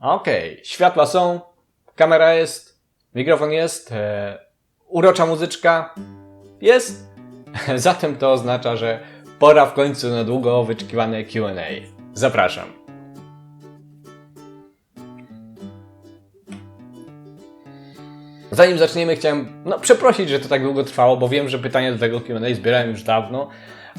Okej, światła są, kamera jest, mikrofon jest, e, urocza muzyczka jest. Zatem to oznacza, że pora w końcu na długo wyczekiwane QA. Zapraszam. Zanim zaczniemy, chciałem no, przeprosić, że to tak długo trwało, bo wiem, że pytania do tego QA zbierałem już dawno,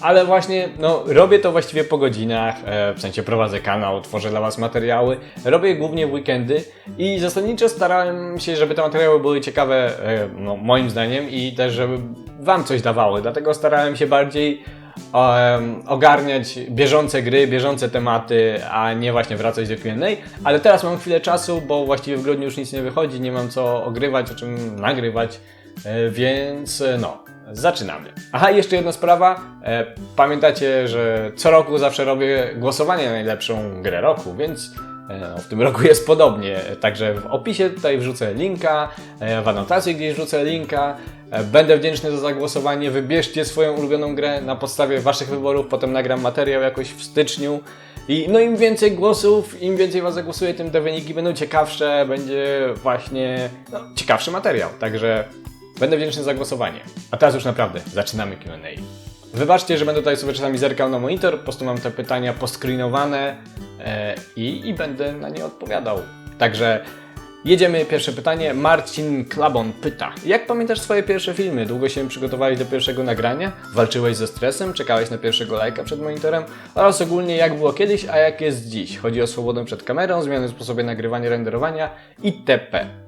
ale właśnie no, robię to właściwie po godzinach, e, w sensie prowadzę kanał, tworzę dla Was materiały, robię głównie w weekendy i zasadniczo starałem się, żeby te materiały były ciekawe, e, no, moim zdaniem, i też, żeby Wam coś dawały, dlatego starałem się bardziej em, ogarniać bieżące gry, bieżące tematy, a nie właśnie wracać do Q&A, ale teraz mam chwilę czasu, bo właściwie w grudniu już nic nie wychodzi, nie mam co ogrywać, o czym nagrywać, e, więc no, zaczynamy. Aha, jeszcze jedna sprawa, e, pamiętacie, że co roku zawsze robię głosowanie na najlepszą grę roku, więc e, no, w tym roku jest podobnie, także w opisie tutaj wrzucę linka, e, w anotacji gdzieś wrzucę linka. Będę wdzięczny za zagłosowanie. Wybierzcie swoją ulubioną grę na podstawie Waszych wyborów. Potem nagram materiał jakoś w styczniu. I no im więcej głosów, im więcej Was zagłosuje, tym te wyniki będą ciekawsze. Będzie właśnie no, ciekawszy materiał. Także będę wdzięczny za głosowanie. A teraz już naprawdę zaczynamy Q&A. Wybaczcie, że będę tutaj sobie czasami zerkał na monitor, po prostu mam te pytania poscreenowane e, i, i będę na nie odpowiadał. Także jedziemy, pierwsze pytanie. Marcin Klabon pyta. Jak pamiętasz swoje pierwsze filmy? Długo się przygotowałeś do pierwszego nagrania? Walczyłeś ze stresem? Czekałeś na pierwszego lajka przed monitorem? Oraz ogólnie jak było kiedyś, a jak jest dziś? Chodzi o swobodę przed kamerą, zmiany w sposobie nagrywania, renderowania itp.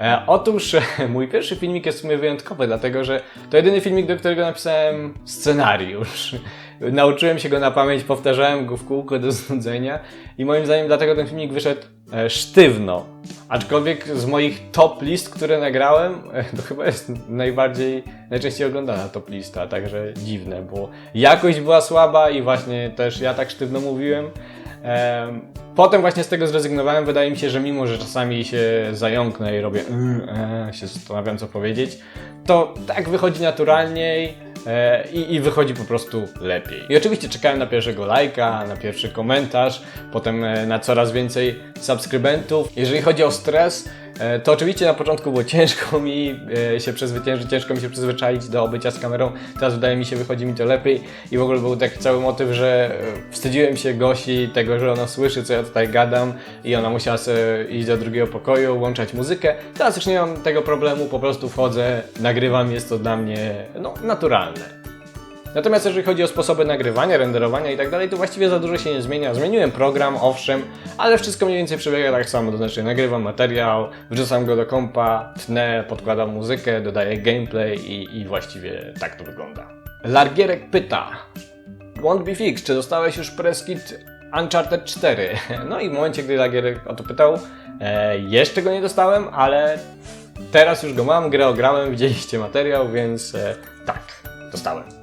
E, otóż mój pierwszy filmik jest w sumie wyjątkowy, dlatego że to jedyny filmik, do którego napisałem scenariusz. Nauczyłem się go na pamięć, powtarzałem go w kółko do znudzenia i moim zdaniem dlatego ten filmik wyszedł e, sztywno. Aczkolwiek z moich top list, które nagrałem, e, to chyba jest najbardziej, najczęściej oglądana top lista, także dziwne, bo jakość była słaba i właśnie też ja tak sztywno mówiłem. Em, Potem właśnie z tego zrezygnowałem. Wydaje mi się, że mimo, że czasami się zająknę i robię mm, e, się zastanawiam co powiedzieć, to tak wychodzi naturalniej e, i, wychodzi po prostu lepiej. I oczywiście czekałem na pierwszego lajka, na pierwszy komentarz, potem e, na coraz więcej subskrybentów. Jeżeli chodzi o stres, to oczywiście na początku było ciężko mi e, się przezwyciężyć, ciężko mi się przyzwyczaić do bycia z kamerą. Teraz wydaje mi się, wychodzi mi to lepiej i w ogóle był taki cały motyw, że e, wstydziłem się Gosi tego, że ona słyszy, co ja tutaj gadam i ona musiała iść do drugiego pokoju, włączać muzykę. Teraz już nie mam tego problemu, po prostu wchodzę, nagrywam, jest to dla mnie no, naturalne. Natomiast jeżeli chodzi o sposoby nagrywania, renderowania i tak dalej, to właściwie za dużo się nie zmienia. Zmieniłem program, owszem, ale wszystko mniej więcej przebiega tak samo. To znaczy nagrywam materiał, wrzucam go do kompa, tnę, podkładam muzykę, dodaję gameplay i, i właściwie tak to wygląda. Largierek pyta. Won't be fixed, czy dostałeś już preskit Uncharted 4? No i w momencie, gdy Largierek o to pytał, e, jeszcze go nie dostałem, ale teraz już go mam, grę ograłem, widzieliście materiał, więc e, tak, dostałem.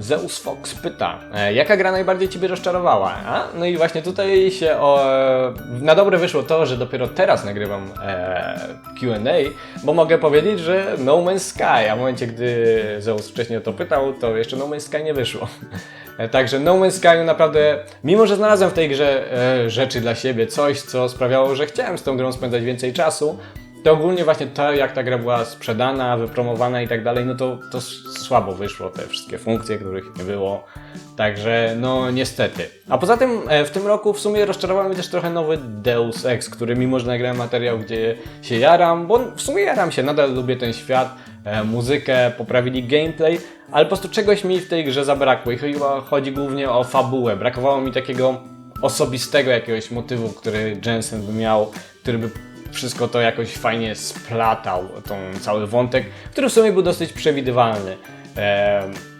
Zeus Fox pyta, e, jaka gra najbardziej Ciebie rozczarowała? A? No i właśnie tutaj się o, na dobre wyszło to, że dopiero teraz nagrywam e, Q&A, bo mogę powiedzieć, że No Man's Sky, a w momencie, gdy Zeus wcześniej o to pytał, to jeszcze No Man's Sky nie wyszło. E, Także No Man's Sky naprawdę, mimo że znalazłem w tej grze e, rzeczy dla siebie, coś, co sprawiało, że chciałem z tą grą spędzać więcej czasu, to ogólnie właśnie to, jak ta gra była sprzedana, wypromowana i tak dalej, no to, to słabo wyszło, te wszystkie funkcje, których nie było. Także no niestety. A poza tym e, w tym roku w sumie rozczarował mnie też trochę nowy Deus Ex, który mimo, że nagrałem materiał, gdzie się jaram, bo w sumie jaram się, nadal lubię ten świat, e, muzykę, poprawili gameplay, ale po prostu czegoś mi w tej grze zabrakło i chyba chodzi głównie o fabułę. Brakowało mi takiego osobistego jakiegoś motywu, który Jensen by miał, który by wszystko to jakoś fajnie splatał, tą cały wątek, który w sumie był dosyć przewidywalny.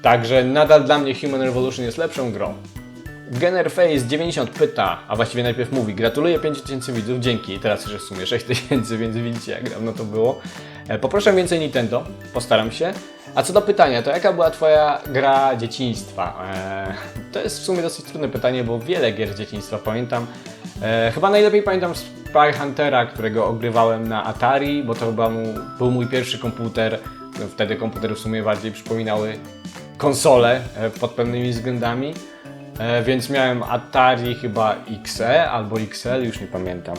Także nadal dla mnie Human Revolution jest lepszą grą. Generface 90 pyta, a właściwie najpierw mówi Gratuluję 5000 widzów, dzięki. Teraz już w sumie 6000, więc widzicie jak dawno to było. E, poproszę więcej Nintendo, postaram się. A co do pytania, to jaka była Twoja gra dzieciństwa? E, to jest w sumie dosyć trudne pytanie, bo wiele gier z dzieciństwa pamiętam. E, chyba najlepiej pamiętam Spy Huntera, którego ogrywałem na Atari, bo to chyba mu, był mój pierwszy komputer. No, Wtedy komputery w sumie bardziej przypominały konsole e, pod pewnymi względami. e, więc miałem Atari chyba XE albo XL, już nie pamiętam.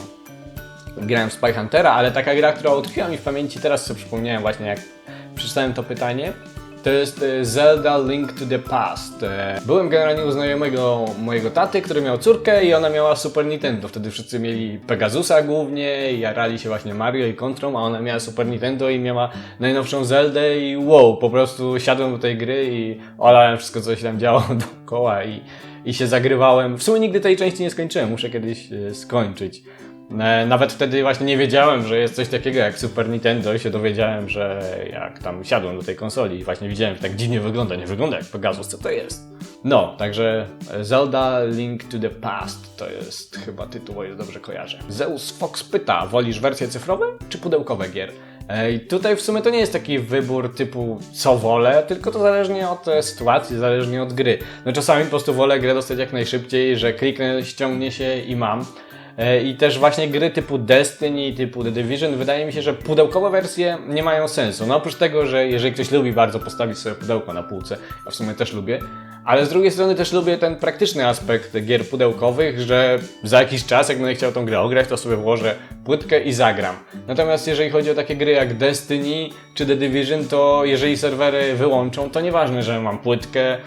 Grałem w Spy Huntera, ale taka gra, która utkwiła mi w pamięci, teraz sobie przypomniałem właśnie jak przeczytałem to pytanie, to jest e, Zelda Link to the Past. E, Byłem generalnie u znajomego mojego taty, który miał córkę i ona miała Super Nintendo. Wtedy wszyscy mieli Pegasusa głównie i jarali się właśnie Mario i Contrą, a ona miała Super Nintendo i miała najnowszą Zeldę i wow, po prostu siadłem do tej gry i olałem wszystko, co się tam działo dookoła i, i się zagrywałem. W sumie nigdy tej części nie skończyłem, muszę kiedyś e, skończyć. E, Nawet wtedy właśnie nie wiedziałem, że jest coś takiego jak Super Nintendo i się dowiedziałem, że jak tam siadłem do tej konsoli i właśnie widziałem, że tak dziwnie wygląda, nie wygląda jak Pegasus, co to jest? No, także Zelda Link to the Past to jest chyba tytuł, o ile dobrze kojarzę. Zeus Fox pyta, wolisz wersje cyfrowe czy pudełkowe gier? E, I tutaj w sumie to nie jest taki wybór typu co wolę, tylko to zależnie od e, sytuacji, zależnie od gry. No czasami po prostu wolę grę dostać jak najszybciej, że kliknę, ściągnie się i mam. E, I też właśnie gry typu Destiny, typu The Division, wydaje mi się, że pudełkowe wersje nie mają sensu. No oprócz tego, że jeżeli ktoś lubi bardzo postawić sobie pudełko na półce, ja w sumie też lubię, ale z drugiej strony też lubię ten praktyczny aspekt gier pudełkowych, że za jakiś czas, jak będę chciał tą grę ograć, to sobie włożę płytkę i zagram. Natomiast jeżeli chodzi o takie gry jak Destiny czy The Division, to jeżeli serwery wyłączą, to nieważne, że mam płytkę,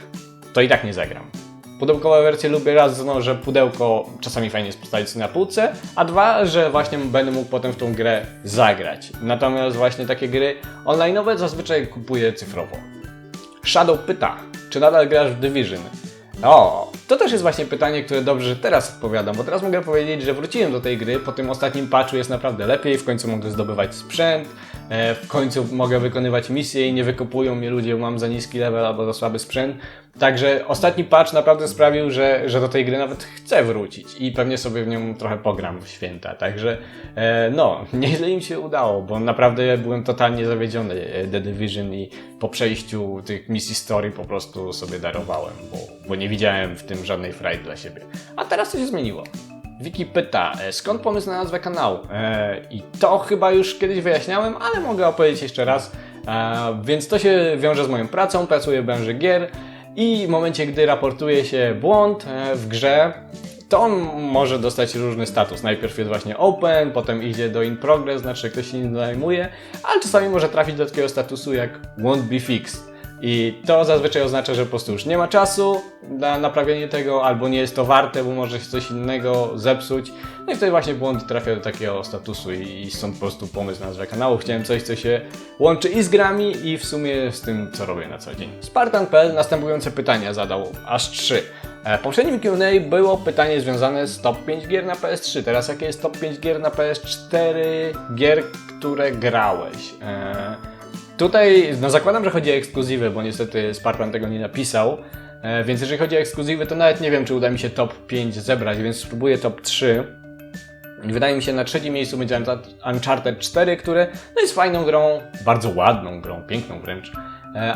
to i tak nie zagram. Pudełkowe wersje lubię raz, no, że pudełko czasami fajnie jest postawić na półce, a dwa, że właśnie będę mógł potem w tą grę zagrać. Natomiast właśnie takie gry online'owe zazwyczaj kupuję cyfrowo. Shadow pyta, czy nadal grasz w Division? O, to też jest właśnie pytanie, które dobrze, teraz odpowiadam, bo teraz mogę powiedzieć, że wróciłem do tej gry, po tym ostatnim patchu jest naprawdę lepiej, w końcu mogę zdobywać sprzęt, w końcu mogę wykonywać misje i nie wykopują mnie ludzie, mam za niski level albo za słaby sprzęt. Także ostatni patch naprawdę sprawił, że, że do tej gry nawet chcę wrócić i pewnie sobie w nią trochę pogram w święta. Także e, no, nieźle im się udało, bo naprawdę byłem totalnie zawiedziony e, The Division i po przejściu tych misji story po prostu sobie darowałem, bo, bo nie widziałem w tym żadnej frajdy dla siebie. A teraz to się zmieniło. Wiki pyta, e, skąd pomysł na nazwę kanału? E, I to chyba już kiedyś wyjaśniałem, ale mogę opowiedzieć jeszcze raz. E, więc to się wiąże z moją pracą, pracuję w branży gier i w momencie, gdy raportuje się błąd w grze, to on może dostać różny status. Najpierw jest właśnie open, potem idzie do in progress, znaczy ktoś się nim zajmuje, ale czasami może trafić do takiego statusu jak won't be fixed. I to zazwyczaj oznacza, że po prostu już nie ma czasu na naprawienie tego, albo nie jest to warte, bo może się coś innego zepsuć. No i wtedy właśnie błąd trafia do takiego statusu i, i stąd po prostu pomysł na nazwę kanału. Chciałem coś, co się łączy i z grami, i w sumie z tym, co robię na co dzień. Spartan.pl następujące pytania zadał, aż trzy. E, W poprzednim Q&A było pytanie związane z top 5 gier na PS3. Teraz jakie jest top 5 gier na PS4 gier, które grałeś? E, Tutaj no zakładam, że chodzi o ekskluzywy, bo niestety Spartan tego nie napisał. E, więc jeżeli chodzi o ekskluzywy, to nawet nie wiem, czy uda mi się top 5 zebrać, więc spróbuję top 3. I Wydaje mi się, na trzecim miejscu będzie Uncha- Uncharted 4, które no jest fajną grą, bardzo ładną grą, piękną wręcz,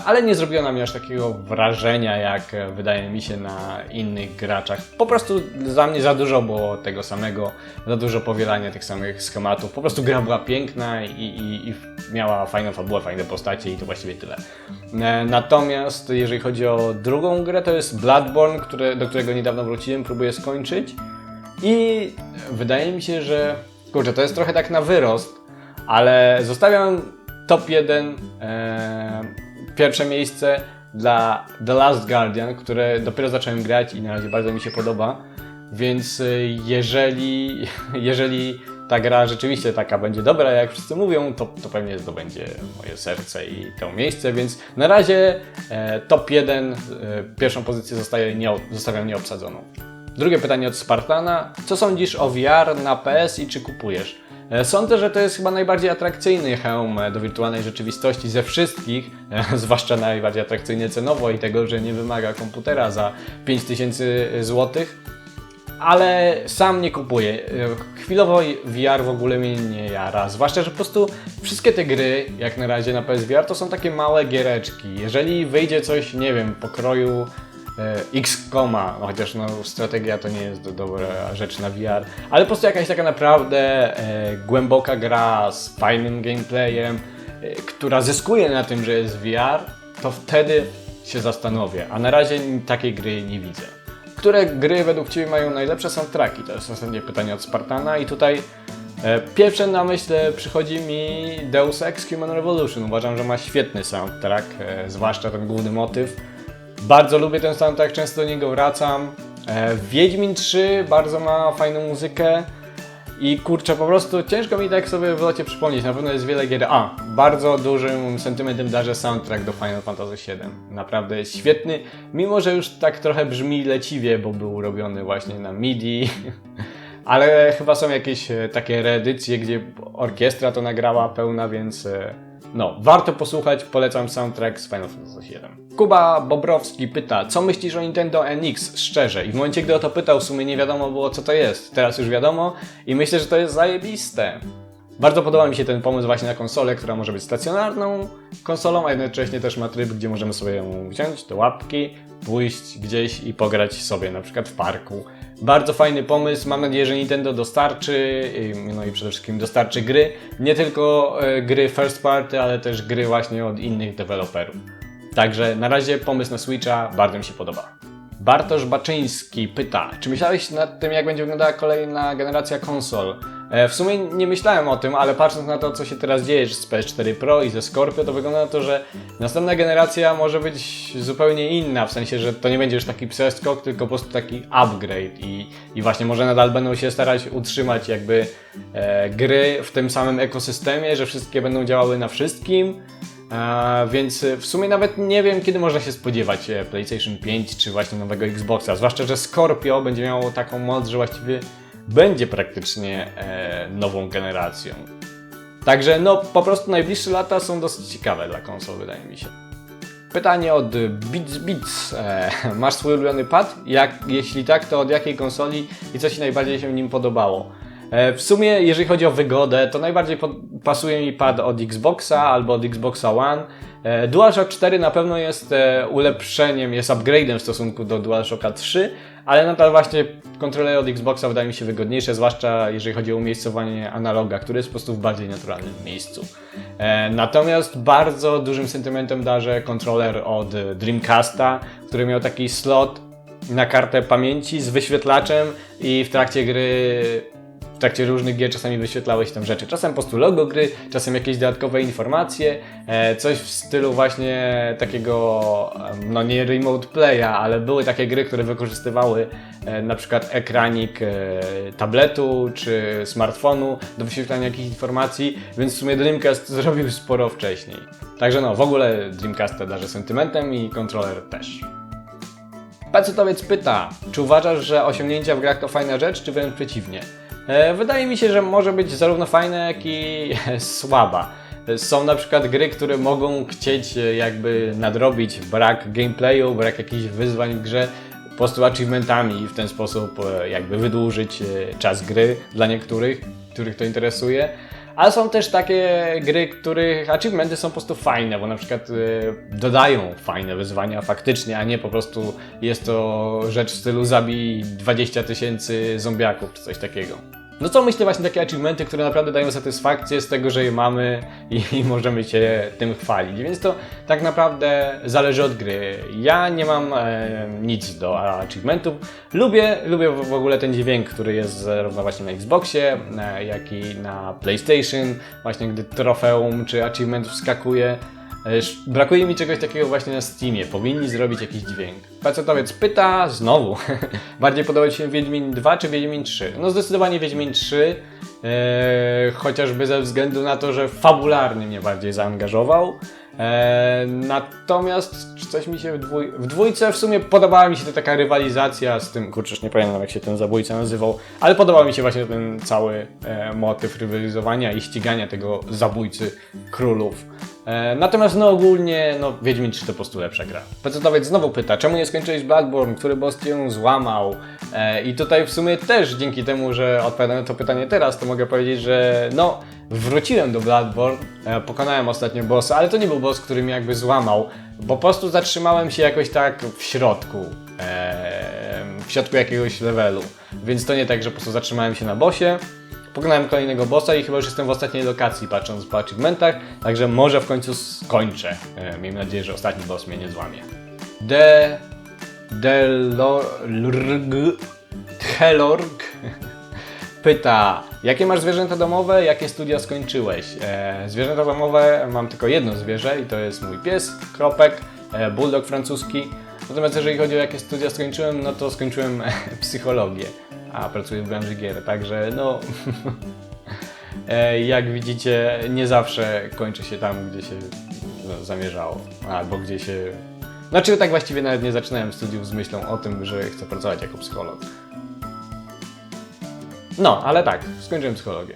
ale nie zrobiło na mnie aż takiego wrażenia, jak e, wydaje mi się na innych graczach. Po prostu za mnie za dużo było tego samego, za dużo powielania tych samych schematów. Po prostu gra była piękna i, i, i miała fajną fabułę, fajne postacie i to właściwie tyle. E, Natomiast jeżeli chodzi o drugą grę, to jest Bloodborne, które, do którego niedawno wróciłem, próbuję skończyć. I wydaje mi się, że kurczę, to jest trochę tak na wyrost, ale zostawiam top 1 e, pierwsze miejsce dla The Last Guardian, które dopiero zacząłem grać i na razie bardzo mi się podoba. Więc e, jeżeli, jeżeli ta gra rzeczywiście taka będzie dobra, jak wszyscy mówią, to, to pewnie zdobędzie moje serce i to miejsce, więc na razie e, top 1, e, pierwszą pozycję zostaje nie, zostawiam nieobsadzoną. Drugie pytanie od Spartana. Co sądzisz o VR na PS i czy kupujesz? E, Sądzę, że to jest chyba najbardziej atrakcyjny hełm do wirtualnej rzeczywistości ze wszystkich, e, zwłaszcza najbardziej atrakcyjny cenowo i tego, że nie wymaga komputera za 5000 zł. Ale sam nie kupuję. E, Chwilowo VR w ogóle mnie nie jara. Zwłaszcza, że po prostu wszystkie te gry, jak na razie na PSVR, to są takie małe giereczki. Jeżeli wyjdzie coś, nie wiem, pokroju X-Koma, no chociaż no, strategia to nie jest do, dobra rzecz na VR, ale po prostu jakaś taka naprawdę e, głęboka gra z fajnym gameplayem, e, która zyskuje na tym, że jest VR, to wtedy się zastanowię. A na razie takiej gry nie widzę. Które gry według Ciebie mają najlepsze soundtracki? To jest ostatnie pytanie od Spartana i tutaj e, pierwsze na myśl przychodzi mi Deus Ex Human Revolution. Uważam, że ma świetny soundtrack, e, zwłaszcza ten główny motyw. Bardzo lubię ten soundtrack, często do niego wracam. E, Wiedźmin 3 bardzo ma fajną muzykę. I kurczę, po prostu ciężko mi tak sobie w locie przypomnieć. Na pewno jest wiele gier. A, bardzo dużym sentymentem darzę soundtrack do Final Fantasy VII. Naprawdę jest świetny, mimo że już tak trochę brzmi leciwie, bo był robiony właśnie na MIDI. Ale chyba są jakieś e, takie reedycje, gdzie orkiestra to nagrała pełna, więc e, no, warto posłuchać, polecam soundtrack z Final Fantasy VII. Kuba Bobrowski pyta, co myślisz o Nintendo NX szczerze? I w momencie, gdy o to pytał, w sumie nie wiadomo było, co to jest. Teraz już wiadomo i myślę, że to jest zajebiste. Bardzo podoba mi się ten pomysł właśnie na konsolę, która może być stacjonarną konsolą, a jednocześnie też ma tryb, gdzie możemy sobie ją wziąć do łapki, pójść gdzieś i pograć sobie, na przykład w parku. Bardzo fajny pomysł, mam nadzieję, że Nintendo dostarczy, no i przede wszystkim dostarczy gry, nie tylko e, gry first party, ale też gry właśnie od innych deweloperów. Także na razie pomysł na Switcha bardzo mi się podoba. Bartosz Baczyński pyta, czy myślałeś nad tym, jak będzie wyglądała kolejna generacja konsol? E, W sumie nie myślałem o tym, ale patrząc na to, co się teraz dzieje z PS4 Pro i ze Scorpio, to wygląda na to, że następna generacja może być zupełnie inna, w sensie, że to nie będzie już taki przeskok, tylko po prostu taki upgrade i, i właśnie może nadal będą się starać utrzymać jakby e, gry w tym samym ekosystemie, że wszystkie będą działały na wszystkim, a, więc e, w sumie nawet nie wiem, kiedy można się spodziewać e, PlayStation 5 czy właśnie nowego Xboxa. Zwłaszcza, że Scorpio będzie miało taką moc, że właściwie będzie praktycznie e, nową generacją. Także no po prostu najbliższe lata są dosyć ciekawe dla konsol, wydaje mi się. Pytanie od Beats Beats. E, masz swój ulubiony pad? Jak, jeśli tak, to od jakiej konsoli i co Ci najbardziej się nim podobało? E, w sumie, jeżeli chodzi o wygodę, to najbardziej pod, pasuje mi pad od Xboxa albo od Xboxa One. E, DualShock 4 na pewno jest e, ulepszeniem, jest upgrade'em w stosunku do DualShocka 3, ale nadal właśnie kontrolery od Xboxa wydają mi się wygodniejsze, zwłaszcza jeżeli chodzi o umiejscowanie analoga, który jest po prostu w bardziej naturalnym miejscu. E, natomiast bardzo dużym sentymentem darzę kontroler od Dreamcasta, który miał taki slot na kartę pamięci z wyświetlaczem i w trakcie gry w trakcie różnych gier czasami wyświetlały się tam rzeczy. Czasem po prostu logo gry, czasem jakieś dodatkowe informacje, e, coś w stylu właśnie takiego, no nie remote playa, ale były takie gry, które wykorzystywały e, na przykład ekranik e, tabletu czy smartfonu do wyświetlania jakichś informacji, więc w sumie Dreamcast zrobił sporo wcześniej. Także no, w ogóle Dreamcasta darzę sentymentem i kontroler też. Pecetowiec pyta, czy uważasz, że osiągnięcia w grach to fajna rzecz, czy wręcz przeciwnie? E, wydaje mi się, że może być zarówno fajna, jak i słaba. Są na przykład gry, które mogą chcieć e, jakby nadrobić brak gameplayu, brak jakichś wyzwań w grze po prostu achievementami i w ten sposób e, jakby wydłużyć czas gry dla niektórych, których to interesuje. Ale są też takie gry, których achievementy są po prostu fajne, bo na przykład y, dodają fajne wyzwania faktycznie, a nie po prostu jest to rzecz w stylu zabij 20 tysięcy zombiaków czy coś takiego. No co myślę właśnie takie achievementy, które naprawdę dają satysfakcję z tego, że je mamy i, i możemy się tym chwalić. Więc to tak naprawdę zależy od gry. Ja nie mam e, nic do achievementów. Lubię, lubię w ogóle ten dźwięk, który jest zarówno właśnie na Xboxie, e, jak i na PlayStation. Właśnie gdy trofeum czy achievement wskakuje. E, Brakuje mi czegoś takiego właśnie na Steamie. Powinni zrobić jakiś dźwięk. Pacetowiec pyta znowu. Bardziej podoba Ci się Wiedźmin 2 czy Wiedźmin 3? No zdecydowanie Wiedźmin 3. E, chociażby ze względu na to, że fabularnie mnie bardziej zaangażował. E, natomiast coś mi się w, dwój... w dwójce w sumie podobała mi się ta taka rywalizacja z tym, kurczę, nie pamiętam jak się ten zabójca nazywał, ale podobał mi się właśnie ten cały e, motyw rywalizowania i ścigania tego zabójcy królów. E, natomiast no ogólnie, no Wiedźmin 3 to po prostu lepsza gra. Pecetowiec znowu pyta, czemu nie skończyłeś Bloodborne, który boss cię złamał? E, I tutaj w sumie też dzięki temu, że odpowiadam na to pytanie teraz, to mogę powiedzieć, że no wróciłem do Bloodborne, e, pokonałem ostatnio bossa, ale to nie był boss, który mnie jakby złamał, bo po prostu zatrzymałem się jakoś tak w środku, e, w środku jakiegoś levelu. Więc to nie tak, że po prostu zatrzymałem się na bossie, Pokonałem kolejnego bossa i chyba już jestem w ostatniej lokacji, patrząc po achievementach, także może w końcu skończę. E, Miejmy nadzieję, że ostatni boss mnie nie złamie. The Delorg Helorg pyta, jakie masz zwierzęta domowe, jakie studia skończyłeś? E, zwierzęta domowe mam tylko jedno zwierzę i to jest mój pies, Kropek, e, bulldog francuski. Natomiast jeżeli chodzi o jakie studia skończyłem, no to skończyłem psychologię, a pracuję w branży gier, także no... E, Jak widzicie, nie zawsze kończy się tam, gdzie się no, zamierzało, albo gdzie się. Znaczy, tak właściwie nawet nie zaczynałem studiów z myślą o tym, że chcę pracować jako psycholog. No, ale tak, skończyłem psychologię.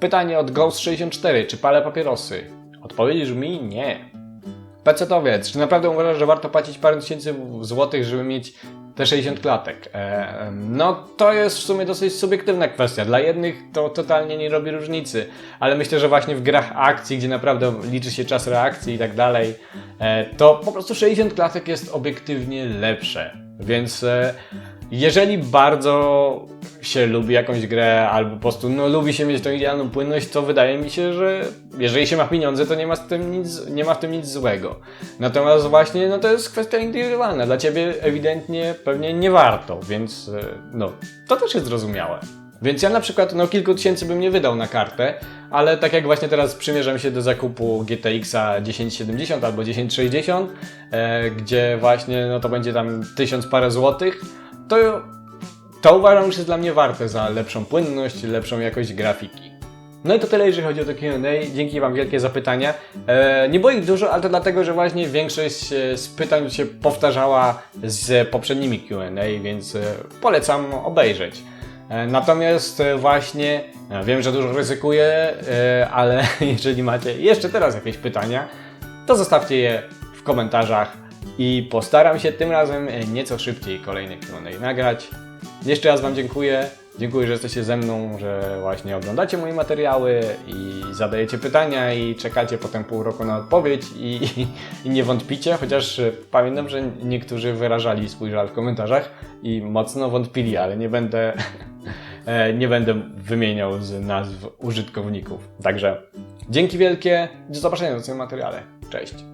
Pytanie od Ghost64, czy palę papierosy? Odpowiedź brzmi nie. Pecetowiec, czy naprawdę uważasz, że warto płacić parę tysięcy złotych, żeby mieć te 60 klatek? E, no, to jest w sumie dosyć subiektywna kwestia. Dla jednych to totalnie nie robi różnicy, ale myślę, że właśnie w grach akcji, gdzie naprawdę liczy się czas reakcji i tak dalej, e, to po prostu 60 klatek jest obiektywnie lepsze. Więc e, jeżeli bardzo się lubi jakąś grę, albo po prostu no, lubi się mieć tą idealną płynność, to wydaje mi się, że jeżeli się ma pieniądze, to nie ma, z tym nic, nie ma w tym nic złego. Natomiast właśnie no, to jest kwestia indywidualna. Dla ciebie ewidentnie pewnie nie warto, więc e, no, to też jest zrozumiałe. Więc ja na przykład no, kilku tysięcy bym nie wydał na kartę, ale tak jak właśnie teraz przymierzam się do zakupu GTX-a 1070 albo 1060, e, gdzie właśnie no, to będzie tam tysiąc parę złotych, to, to uważam, że jest dla mnie warte za lepszą płynność, lepszą jakość grafiki. No i to tyle, jeżeli chodzi o to Q&A. Dzięki Wam wielkie za pytania. E, nie było ich dużo, ale to dlatego, że właśnie większość e, z pytań się powtarzała z poprzednimi Q&A, więc e, polecam obejrzeć. E, Natomiast e, właśnie wiem, że dużo ryzykuję, e, ale jeżeli macie jeszcze teraz jakieś pytania, to zostawcie je w komentarzach i postaram się tym razem e, nieco szybciej kolejny Q&A nagrać. Jeszcze raz Wam dziękuję. Dziękuję, że jesteście ze mną, że właśnie oglądacie moje materiały i zadajecie pytania i czekacie potem pół roku na odpowiedź i, i, i nie wątpicie, chociaż e, pamiętam, że niektórzy wyrażali swój żal w komentarzach i mocno wątpili, ale nie będę, e, nie będę wymieniał z nazw użytkowników. Także dzięki wielkie, do zobaczenia w następnym materiale. Cześć!